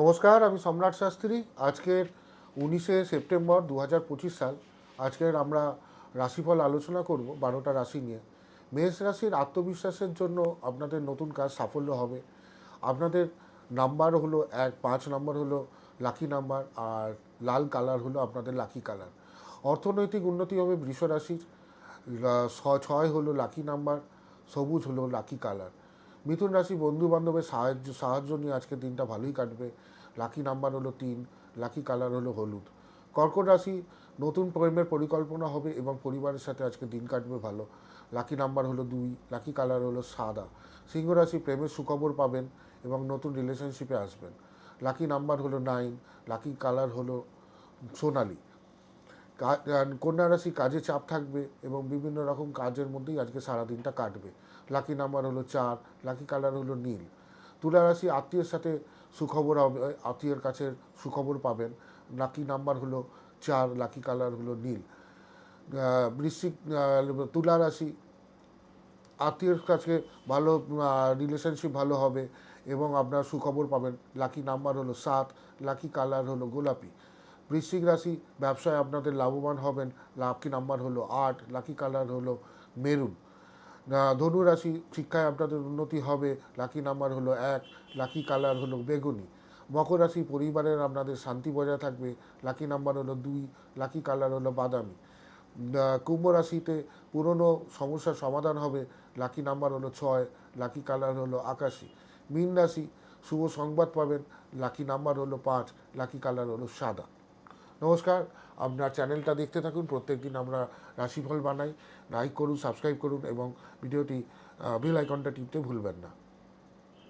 নমস্কার, আমি সম্রাট শাস্ত্রী। আজকের উনিশে সেপ্টেম্বর দু হাজার পঁচিশ সাল, আজকের আমরা রাশিফল আলোচনা করব বারোটা রাশি নিয়ে। মেষ রাশির আত্মবিশ্বাসের জন্য আপনাদের নতুন কাজ সাফল্য হবে। আপনাদের নাম্বার হলো এক, পাঁচ নম্বর হলো লাকি নাম্বার, আর লাল কালার হলো আপনাদের লাকি কালার। অর্থনৈতিক উন্নতি হবে বৃষ রাশির। ছয় হলো লাকি নাম্বার, সবুজ হলো লাকি কালার। মিথুন রাশি বন্ধু বান্ধবের সাহায্য সাহায্য নিয়ে আজকে দিনটা ভালোই কাটবে। লাকি নাম্বার হলো তিন লাকি কালার হলো হলুদ। কর্কট রাশি নতুন প্রেমের পরিকল্পনা হবে এবং পরিবারের সাথে আজকে দিন কাটবে ভালো। লাকি নাম্বার হলো দুই লাকি কালার হলো সাদা। সিংহ রাশি প্রেমের সুখবর পাবেন এবং নতুন রিলেশনশিপে আসবেন। লাকি নাম্বার হলো নাইন লাকি কালার হলো সোনালি। কন্যা রাশি কাজে চাপ থাকবে এবং বিভিন্ন রকম কাজের মধ্যেই আজকে সারাদিনটা কাটবে। লাকি নাম্বার হলো চার লাকি কালার হলো নীল। তুলা রাশি আত্মীয়ের সাথে সুখবর আত্মীয়ের কাছে সুখবর পাবেন। লাকি নাম্বার হলো চার লাকি কালার হলো নীল। বৃশ্চিক তুলা রাশি আত্মীয়ের কাছে ভালো রিলেশনশিপ ভালো হবে এবং আপনার সুখবর পাবেন। লাকি নাম্বার হলো সাত লাকি কালার হলো গোলাপি। বৃশ্চিক রাশি, ব্যবসায় আপনাদের লাভবান হবেন। লাকি নাম্বার হলো? আট। লাকি কালার হলো মেরুন। ধনু রাশি শিক্ষায় আপনাদের উন্নতি হবে। লাকি নাম্বার হলো এক। লাকি কালার হলো বেগুনি। মকর রাশি পরিবারের আপনাদের শান্তি বজায় থাকবে। লাকি নাম্বার হলো দুই। লাকি কালার হলো বাদামি। কুম্ভ রাশিতে পুরনো সমস্যার সমাধান হবে। লাকি নাম্বার হলো ছয়। লাকি কালার হলো আকাশি। মীন রাশি শুভ সংবাদ পাবেন। লাকি নাম্বার হলো পাঁচ। লাকি কালার হলো সাদা। নমস্কার। আপনার চ্যানেলটা দেখতে থাকুন। প্রত্যেক দিন আমরা রাশিফল বানাই। লাইক করুন সাবস্ক্রাইব করুন এবং ভিডিওটি বেল আইকনটা টিপতে ভুলবেন না।